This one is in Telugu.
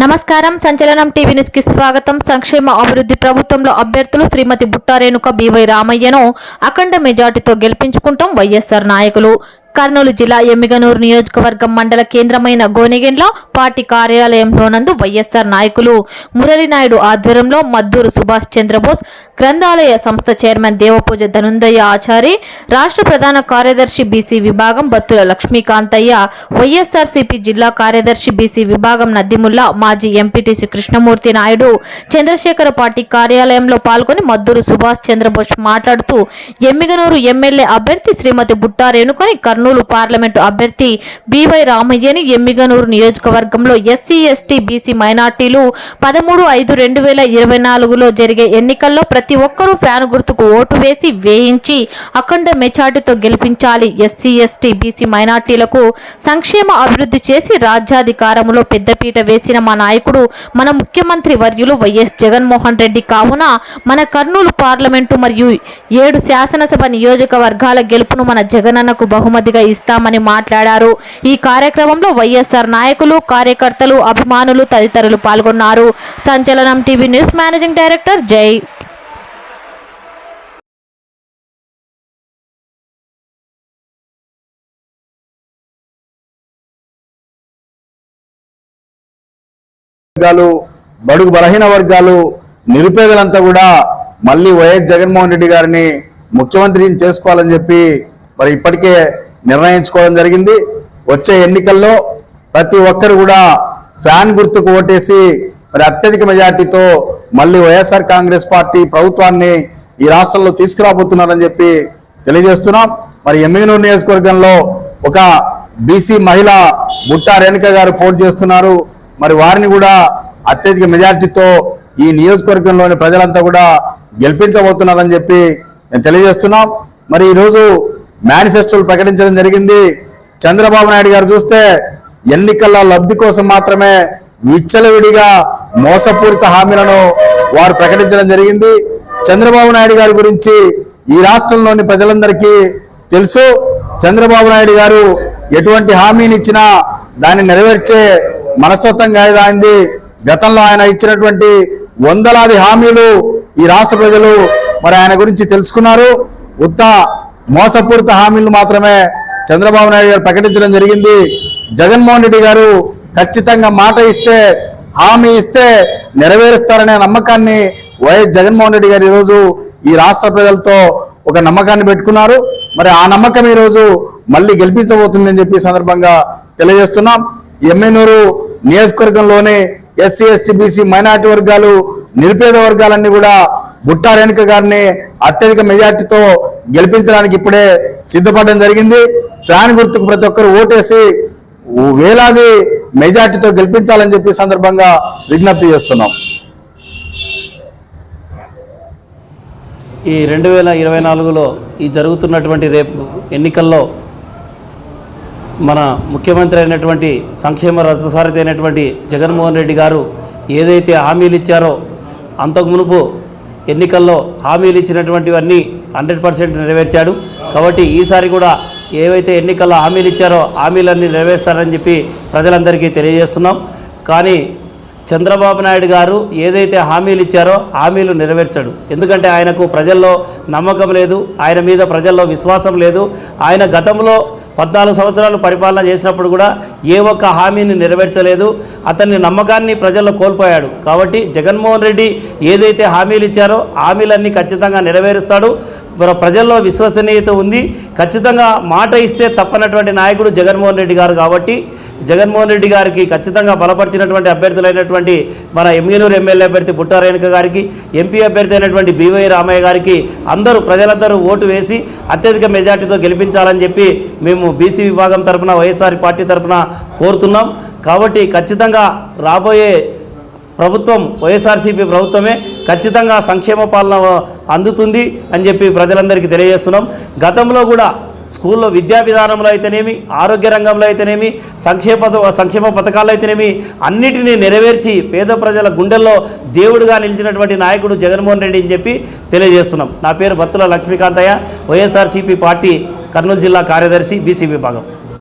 నమస్కారం. సంచలనం టీవీ న్యూస్కి స్వాగతం. సంక్షేమ అభివృద్ధి ప్రభుత్వంలో అభ్యర్థులు శ్రీమతి బుట్టారేణుక బివై రామయ్యను అఖండ మెజార్టీతో గెలిపించుకుంటాం వైఎస్ఆర్ నాయకులు. కర్నూలు జిల్లా ఎమ్మిగనూరు నియోజకవర్గం మండల కేంద్రమైన గోనెగెండ్ల పార్టీ కార్యాలయంలోనందు వైఎస్ఆర్ నాయకులు మురళీనాయుడు ఆధ్వర్యంలో మద్దూరు సుభాష్ చంద్రబోస్ గ్రంథాలయ సంస్థ చైర్మన్ దేవపూజ ధనుందయ్య ఆచారి రాష్ట్ర ప్రధాన కార్యదర్శి బీసీ విభాగం బత్తుల లక్ష్మీకాంతయ్య వైఎస్ఆర్సీపీ జిల్లా కార్యదర్శి బీసీ విభాగం నద్దిముల్లా మాజీ ఎంపీటీసీ కృష్ణమూర్తి నాయుడు చంద్రశేఖర పార్టీ కార్యాలయంలో పాల్గొని మద్దూరు సుభాష్ చంద్రబోస్ మాట్లాడుతూ ఎమ్మిగనూరు ఎమ్మెల్యే అభ్యర్థి శ్రీమతి బుట్టా కర్నూలు కర్నూలు పార్లమెంటు అభ్యర్థి బివై రామయ్యని ఎమ్మిగనూరు నియోజకవర్గంలో ఎస్సీ ఎస్టీ బీసీ మైనార్టీలు పదమూడు ఐదు రెండు వేల ఇరవై నాలుగులో జరిగే ఎన్నికల్లో ప్రతి ఒక్కరూ ఫ్యాన్ గుర్తుకు ఓటు వేసి వేయించి అఖండ మెచాటితో గెలిపించాలి. ఎస్సీ ఎస్టీ బీసీ మైనార్టీలకు సంక్షేమ అభివృద్ధి చేసి రాజ్యాధికారంలో పెద్దపీట వేసిన మా నాయకుడు మన ముఖ్యమంత్రి వర్యులు వైఎస్ జగన్మోహన్ రెడ్డి. కావున మన కర్నూలు పార్లమెంటు మరియు ఏడు శాసనసభ నియోజకవర్గాల గెలుపును మన జగనన్నకు బహుమతిగా ఇస్తామని మాట్లాడారు. ఈ కార్యక్రమంలో వైఎస్ఆర్ నాయకులు కార్యకర్తలు అభిమానులు తదితరులు పాల్గొన్నారు. సంచలనం టీవీ న్యూస్ మేనేజింగ్ డైరెక్టర్ జై. వర్గాలు బడుగు బలహీన వర్గాలు నిరుపేదలంతా కూడా మళ్ళీ వైఎస్ జగన్మోహన్ రెడ్డి గారిని ముఖ్యమంత్రిని చేసుకోవాలని చెప్పి మరి ఇప్పటికే నిర్ణయించుకోవడం జరిగింది. వచ్చే ఎన్నికల్లో ప్రతి ఒక్కరు కూడా ఫ్యాన్ గుర్తుకు ఓటేసి మరి అత్యధిక మెజార్టీతో మళ్ళీ వైఎస్ఆర్ కాంగ్రెస్ పార్టీ ప్రభుత్వాన్ని ఈ రాష్ట్రంలో తీసుకురాబోతున్నారని చెప్పి తెలియజేస్తున్నాం. మరి ఎమ్మెనూరు నియోజకవర్గంలో ఒక బీసీ మహిళ బుట్టా రేణుక గారు పోటీ చేస్తున్నారు. మరి వారిని కూడా అత్యధిక మెజార్టీతో ఈ నియోజకవర్గంలోని ప్రజలంతా కూడా గెలిపించబోతున్నారని చెప్పి నేను తెలియజేస్తున్నాం. మరి ఈరోజు మేనిఫెస్టోలు ప్రకటించడం జరిగింది. చంద్రబాబు నాయుడు గారు చూస్తే ఎన్నికల లబ్ధి కోసం మాత్రమే విచ్చలవిడిగా మోసపూరిత హామీలను వారు ప్రకటించడం జరిగింది. చంద్రబాబు నాయుడు గారి గురించి ఈ రాష్ట్రంలోని ప్రజలందరికీ తెలుసు. చంద్రబాబు నాయుడు గారు ఎటువంటి హామీని ఇచ్చినా దాన్ని నెరవేర్చే మనస్తత్వం కాయదాయింది గతంలో ఆయన ఇచ్చినటువంటి వందలాది హామీలు ఈ రాష్ట్ర ప్రజలు మరి ఆయన గురించి తెలుసుకున్నారు. ఉత్త మోసపూరిత హామీలు మాత్రమే చంద్రబాబు నాయుడు గారు ప్రకటించడం జరిగింది. జగన్మోహన్ రెడ్డి గారు ఖచ్చితంగా మాట ఇస్తే హామీ ఇస్తే నెరవేరుస్తారనే నమ్మకాన్ని వైఎస్ జగన్మోహన్ రెడ్డి గారు ఈరోజు ఈ రాష్ట్ర ప్రజలతో ఒక నమ్మకాన్ని పెట్టుకున్నారు. మరి ఆ నమ్మకం ఈరోజు మళ్ళీ గెలిపించబోతుందని చెప్పి సందర్భంగా తెలియజేస్తున్నాం. ఎమ్మెనూరు నియోజకవర్గంలోనే ఎస్సీ ఎస్టీ బీసీ మైనార్టీ వర్గాలు నిరుపేద వర్గాలన్నీ కూడా బుట్టా రేణుక గారిని అత్యధిక మెజార్టీతో గెలిపించడానికి ఇప్పుడే సిద్ధపడడం జరిగింది. ఫ్యాన్ గుర్తుకు ప్రతి ఒక్కరు ఓటేసి వేలాది మెజార్టీతో గెలిపించాలని చెప్పి సందర్భంగా విజ్ఞప్తి చేస్తున్నాం. ఈ రెండు వేల ఇరవై నాలుగులో ఈ జరుగుతున్నటువంటి రేపు ఎన్నికల్లో మన ముఖ్యమంత్రి అయినటువంటి సంక్షేమ రథసారథి అయినటువంటి జగన్మోహన్ రెడ్డి గారు ఏదైతే హామీలు ఇచ్చారో అంతకు మునుపు ఎన్నికల్లో హామీలు ఇచ్చినటువంటివన్నీ హండ్రెడ్ పర్సెంట్ నెరవేర్చాడు. కాబట్టి ఈసారి కూడా ఏవైతే ఎన్నికల్లో హామీలు ఇచ్చారో హామీలన్నీ నెరవేరుస్తారని చెప్పి ప్రజలందరికీ తెలియజేస్తున్నాం. కానీ చంద్రబాబు నాయుడు గారు ఏదైతే హామీలు ఇచ్చారో హామీలు నెరవేర్చాడు. ఎందుకంటే ఆయనకు ప్రజల్లో నమ్మకం లేదు ఆయన మీద ప్రజల్లో విశ్వాసం లేదు. ఆయన గతంలో పద్నాలుగు సంవత్సరాలు పరిపాలన చేసినప్పుడు కూడా ఏ ఒక్క హామీని నెరవేర్చలేదు. అతన్ని నమ్మకాన్ని ప్రజల్లో కోల్పోయాడు. కాబట్టి జగన్మోహన్ రెడ్డి ఏదైతే హామీలు ఇచ్చారో హామీలన్నీ ఖచ్చితంగా నెరవేరుస్తాడు. ప్రజల్లో విశ్వసనీయత ఉంది. ఖచ్చితంగా మాట ఇస్తే తప్పనటువంటి నాయకుడు జగన్మోహన్ రెడ్డి గారు కాబట్టి జగన్మోహన్ రెడ్డి గారికి ఖచ్చితంగా బలపరిచినటువంటి అభ్యర్థులైనటువంటి మన ఎమ్మిగనూరు ఎమ్మెల్యే అభ్యర్థి బుట్టారేణుక గారికి ఎంపీ అభ్యర్థి అయినటువంటి బీవై రామయ్య గారికి అందరూ ప్రజలందరూ ఓటు వేసి అత్యధిక మెజార్టీతో గెలిపించాలని చెప్పి మేము బీసీ విభాగం తరఫున వైఎస్ఆర్ పార్టీ తరఫున కోరుతున్నాం. కాబట్టి ఖచ్చితంగా రాబోయే ప్రభుత్వం వైఎస్ఆర్సీపీ ప్రభుత్వమే ఖచ్చితంగా సంక్షేమ పాలన అందుతుంది అని చెప్పి ప్రజలందరికీ తెలియజేస్తున్నాం. గతంలో కూడా స్కూల్లో విద్యా విధానంలో అయితేనేమి ఆరోగ్య రంగంలో అయితేనేమి సంక్షేమ సంక్షేమ పథకాలు అయితేనేమి అన్నిటినీ నెరవేర్చి పేద ప్రజల గుండెల్లో దేవుడిగా నిలిచినటువంటి నాయకుడు జగన్మోహన్ రెడ్డి అని చెప్పి తెలియజేస్తున్నాం. నా పేరు బత్తుల లక్ష్మీకాంతయ్య వైఎస్ఆర్సీపీ పార్టీ కర్నూలు జిల్లా కార్యదర్శి బీసీ విభాగం.